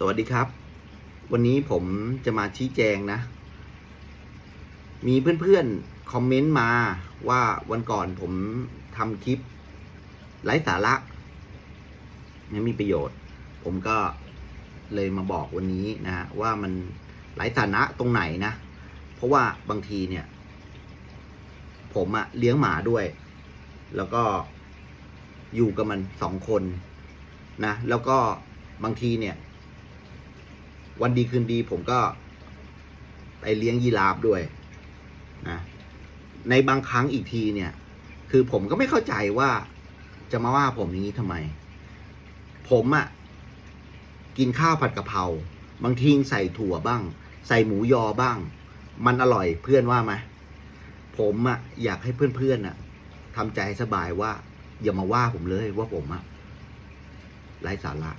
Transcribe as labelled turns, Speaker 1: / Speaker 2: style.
Speaker 1: สวัสดีครับ วันนี้ผมจะมาชี้แจงนะ มีเพื่อนๆ คอมเมนต์มาว่าวันก่อนผมทำคลิปไร้สาระไม่มีประโยชน์ ผมก็เลยมาบอกวันนี้นะ ว่ามันไร้สาระตรงไหนนะ เพราะว่าบางทีเนี่ย ผมอะเลี้ยงหมาด้วย แล้วก็อยู่กับมันสองคนนะ แล้วก็บางทีเนี่ย วันดีคืนดี ผมก็ไปเลี้ยงยีราฟด้วยนะในบางครั้งอีกทีเนี่ย คือผมก็ไม่เข้าใจว่าจะมาว่าผมอย่างนี้ทำไม ผมอะกินข้าวผัดกะเพราบางทีใส่ถั่วบ้าง ใส่หมูยอบ้าง มันอร่อยเพื่อนว่าไหมผมอะอยากให้เพื่อนๆอะทำใจสบายว่า อย่ามาว่าผมเลยว่าผมอะไร้สาระ